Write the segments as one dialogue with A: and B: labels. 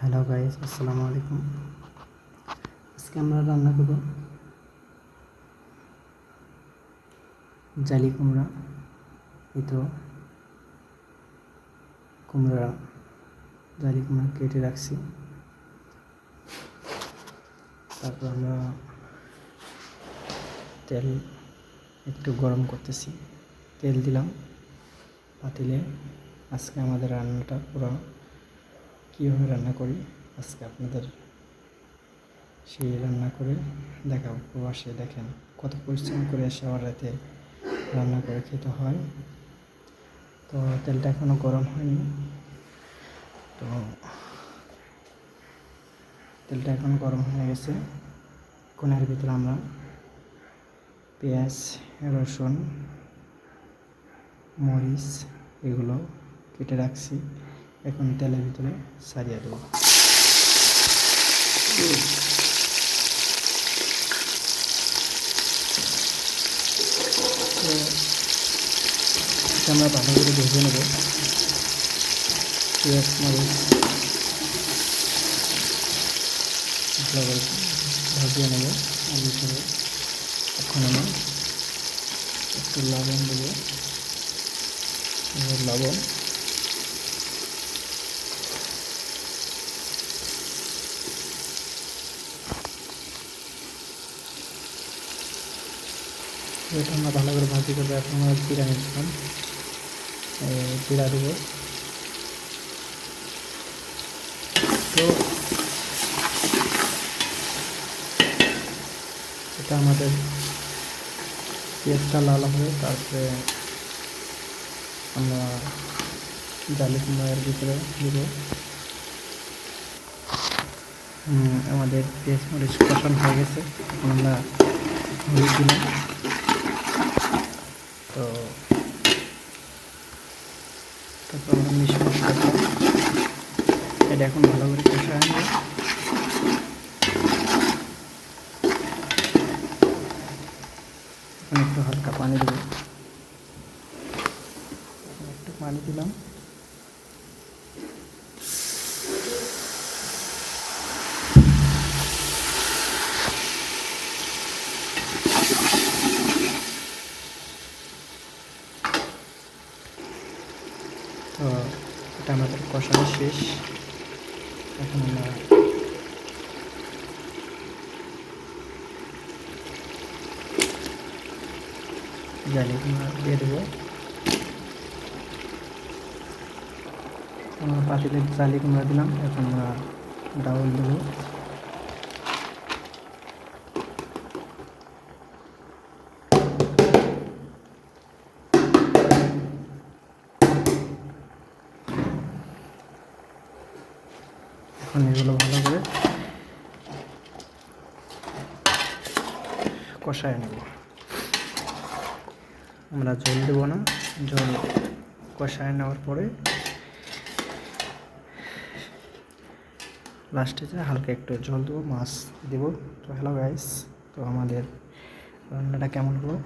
A: Hello guys, আসসালামু আলাইকুম। আজকে আমরা রান্না করব জালি কুমড়া তো কুমড়া, জালি কুমড়া কেটে রাখছি। তারপর আমরা তেল একটু গরম করতেছি। তেল দিলাম, পাতিলে। আজকে আমাদের রান্নাটা পুরো কীভাবে রান্না করি? আজকে আপনাদের সেই রান্না করে দেখাবো। প্রবাসে দেখেন কত পরিশ্রম করে এসে আবার রাতে রান্না করে খেতে হয়। তো তেলটা এখনও গরম হয়নি। তো তেলটা এখন গরম হয়ে গেছে। কোনের ভিতরে আমরা পেঁয়াজ, রসুন, মরিচ এগুলো কেটে রাখছি। এখন তেলের ভিতরে সারিয়ে দেবো। আমরা ভালো করে ভেজে নেব। পেঁয়াজ, মরিচ ভালো করে নেব। আর ভিতরে এখন আমি একটু লবণ দেবো। লবণ। এটা আমরা ভালো করে ভাজি করব। এখন আমরা জিরা নিচ্ছিলাম। জিরা দেবো। তো এটা আমাদের পেঁয়াজটা লাল হবে, তারপরে আমরা জালি কুমড়ার ভিতরে দিব। আমাদের পেঁয়াজ মরিচ কষানো হয়ে গেছে। এখন আমরা দিলাম। তো তারপর আমরা মিশে এটা এখন ভালো করে কষায় নেব একটু হালকা পানি দেবো। একটু পানি দিলাম। তো এটা আমাদের কষানো শেষ। এখন আমরা জানি দিয়ে দেবো। পাতিলে জালি কুমড়া দিলাম, এখন ডাউল দেবো। এগুলো ভালো করে কষায় নেব। আমরা জল দেবো না, জল কষায় নেওয়ার পরে লাস্টে যে হালকা একটু জল দেবো, মাছ দেবো। তো হ্যালো গাইস তো আমাদের রান্নাটা কেমন হলো?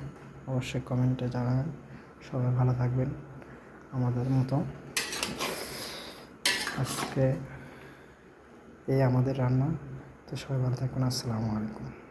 A: অবশ্যই কমেন্টে জানাবেন। সবাই ভালো থাকবেন আমাদের মতো। আজকে এই আমাদের রান্না। তো সবাই ভালো থাকুন। আসসালামু আলাইকুম।